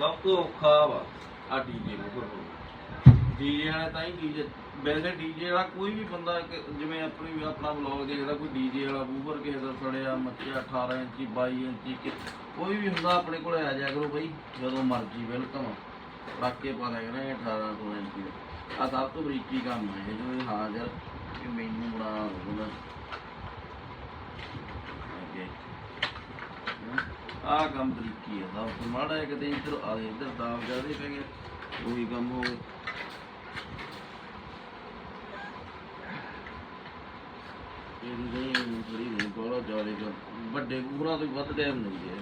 ਸਭ ਤੋਂ ਔਖਾ ਵਾ ਆ ਡੀਜੇ ਨੂੰ ਡੀਜੇ ਵਾਲਾ ਤਾਂ ਹੀ ਡੀਜੇ ਵੈਸੇ ਡੀਜੇ ਵਾਲਾ ਕੋਈ ਵੀ ਬੰਦਾ ਇੱਕ ਜਿਵੇਂ ਆਪਣੀ ਵੀ ਆਪਣਾ ਵਲੌਗ ਦੇਖਦਾ, ਕੋਈ ਡੀਜੇ ਵਾਲਾ ਬੂਫਰ ਕਿਸੇ ਦਾ ਸੜਿਆ, ਮੱਚਿਆ 18 ਇੰਚੀ 22 ਇੰਚੀ, ਕਿ- ਕੋਈ ਵੀ ਹੁੰਦਾ ਆਪਣੇ ਕੋਲ ਆ ਜਾਇਆ ਕਰੋ ਬਈ, ਜਦੋਂ ਮਰਜ਼ੀ ਵੈਲਕਮ ਰੱਖ ਪਾ ਲਿਆ ਕਰਾਂਗੇ 18 16 ਇੰਚੀ ਦਾ। ਆ ਸਭ ਤੋਂ ਬਰੀਕੀ ਕੰਮ ਹੈ ਇਹ ਜੋ ਹਾਂ ਯਾਰ ਕਿ ਮੈਨੂੰ ਬਣਾ ਉਹਨਾਂ ਆ ਕੰਮ ਤਰੀਕੀ ਹੈ ਸਭ ਤੋਂ ਮਾੜਾ ਹੈ ਕਿਤੇ ਇੱਧਰ ਆ ਦੇ ਇੱਧਰ ਦਾਬ ਜਾਦੇ ਪੈ ਗਏ, ਉਹੀ ਕੰਮ ਹੋ ਇਹ ਨਹੀਂ ਥੋੜੀ ਨਹੀਂ ਬੜਾ ਜਾਲੇ ਵੱਡੇ ਕੂਰਾਂ ਤੋਂ ਵੱਧ ਟਾਈਮ ਨਹੀਂ ਹੈ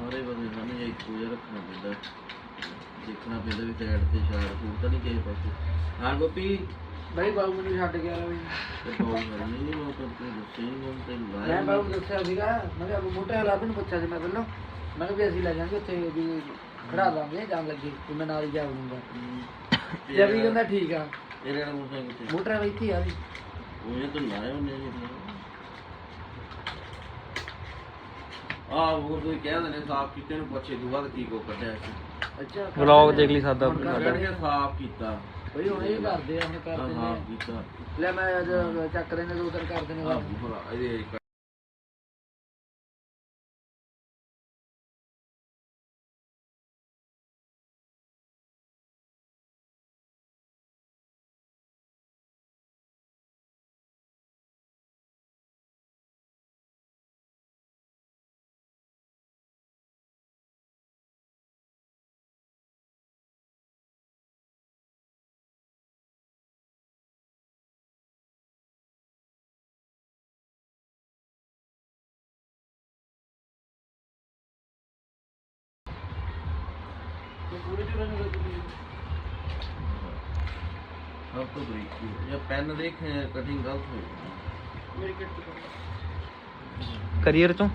ਸਾਰੇ ਬੰਦੇ ਸਾਨੂੰ ਇੱਕੋ ਜਿਹਾ ਰੱਖਣਾ ਪੈਂਦਾ। ਦੇਖਣਾ ਪੈਂਦਾ ਵੀ ਸਾਈਡ ਤੇ ਸ਼ਾਰ ਸੂਰ ਤਾਂ ਨਹੀਂ ਕਿਸੇ ਪਾਸੇ। ਹਾਂ, ਗੋਪੀ। ਬਈ ਬਾਬੂ ਮੈਨੂੰ ਛੱਡ ਗਿਆ ਵੀ ਤੇ ਨਹੀਂ ਮੈਂ ਤਾਂ ਤੇ ਬਾਬੂ ਨੂੰ ਦੱਸਿਆ ਸੀਗਾ ਮੈਂ ਕਿਹਾ ਮੋਟੇ ਹਾਲਾਤ ਨੂੰ ਪੁੱਛਿਆ ਸੀ ਮੈਂ ਪਹਿਲਾਂ। ਮੈਂ ਕਿਹਾ ਵੀ ਅਸੀਂ ਲੈ ਜਾਾਂਗੇ ਉੱਥੇ ਵੀ ਖੜਾ ਲਾਂਗੇ ਜਾਣ ਲੱਗੇ ਵੀ ਮੈਂ ਨਾਲ ਹੀ ਜਾ ਵੜੂੰਗਾ ਜੇ ਵੀ ਕਹਿੰਦਾ ਠੀਕ ਆ। ਤੇਰੇ ਨਾਲ ਮੋਟਰ ਕਿੱਥੇ? ਮੋਟਰ ਵਾਲੀ ਇੱਥੇ ਆ ਵੀ। ਉਹ ਤਾਂ ਲਾਇਆ ਉਹਨੇ ਜੀ ਆ ਹੋਰ ਕੋਈ ਕਹਿ ਦਿੰਦੇ ਸਾਫ਼ ਕੀਤੇ ਨੂੰ ਪੁੱਛੇ ਦੁਆ ਕੀ ਕੋ ਕੱਢਿਆ ਸੀ ਅੱਛਾ ਵਲੌਗ ਦੇਖ ਲਈ ਸਾਡਾ ਸਾਫ਼ ਕੀਤਾ। ਬਈ ਹੁਣ ਇਹ ਕਰਦੇ ਆ ਹੁਣ ਹਾਂ ਕਰਦੇ ਨੇ। ਕੀਤਾ। ਲੈ ਮੈਂ ਅੱਜ ਚੱਕ ਲੈਣੇ ਦੋ ਦਿਨ ਕਰਦੇ ਨੇ ਆ ਬੁਰਾ ਇਹਦੇ ਸਭ ਤੋਂ ਬਰੀਕੀ ਇਹ ਪੈਨ ਦੇਖ ਕਟਿੰਗ ਗਲਤ ਹੋਈ। ਮੇਰੀ ਕਿੱਟ ਕਰੀਅਰ ਚੋਂ?